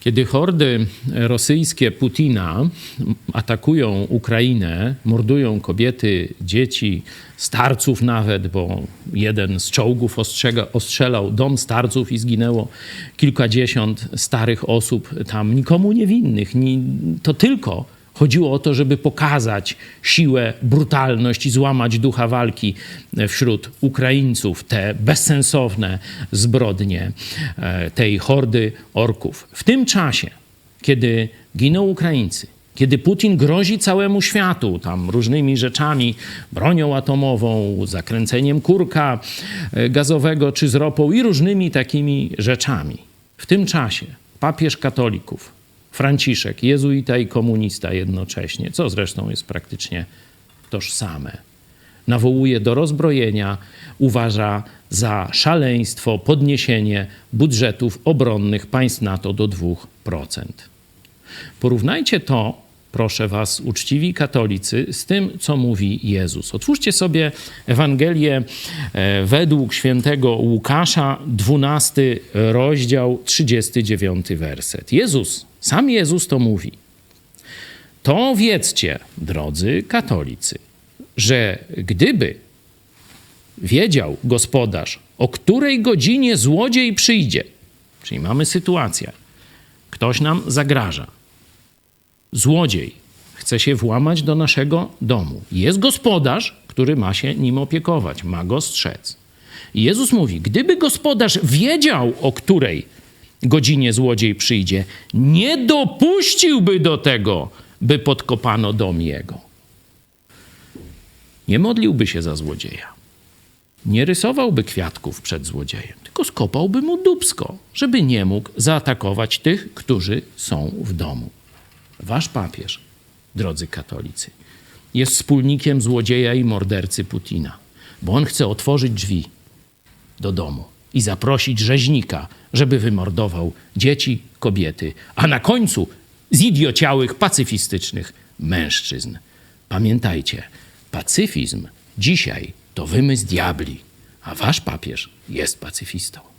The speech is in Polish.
Kiedy hordy rosyjskie Putina atakują Ukrainę, mordują kobiety, dzieci, starców nawet, bo jeden z czołgów ostrzega, ostrzelał dom starców i zginęło kilkadziesiąt starych osób tam, nikomu niewinnych. Ni, to tylko chodziło o to, żeby pokazać siłę, brutalność i złamać ducha walki wśród Ukraińców, te bezsensowne zbrodnie e, tej hordy orków. W tym czasie, kiedy giną Ukraińcy, kiedy Putin grozi całemu światu tam różnymi rzeczami, bronią atomową, zakręceniem kurka e, gazowego czy z ropą i różnymi takimi rzeczami. W tym czasie papież katolików, Franciszek, jezuita i komunista jednocześnie, co zresztą jest praktycznie tożsame, nawołuje do rozbrojenia, uważa za szaleństwo podniesienie budżetów obronnych państw NATO do 2%. Porównajcie to, proszę Was, uczciwi katolicy, z tym, co mówi Jezus. Otwórzcie sobie Ewangelię e, według świętego Łukasza, 12 rozdział, 39 werset. Jezus, sam Jezus to mówi. To wiedzcie, drodzy katolicy, że gdyby wiedział gospodarz, o której godzinie złodziej przyjdzie, czyli mamy sytuację, ktoś nam zagraża, złodziej chce się włamać do naszego domu. Jest gospodarz, który ma się nim opiekować, ma go strzec. Jezus mówi: Gdyby gospodarz wiedział, o której godzinie złodziej przyjdzie, nie dopuściłby do tego, by podkopano dom jego. Nie modliłby się za złodzieja. Nie rysowałby kwiatków przed złodziejem, tylko skopałby mu dubsko, żeby nie mógł zaatakować tych, którzy są w domu. Wasz papież, drodzy katolicy, jest wspólnikiem złodzieja i mordercy Putina, bo on chce otworzyć drzwi do domu i zaprosić rzeźnika, żeby wymordował dzieci, kobiety, a na końcu zidiociałych, pacyfistycznych mężczyzn. Pamiętajcie, pacyfizm dzisiaj to wymysł diabli, a wasz papież jest pacyfistą.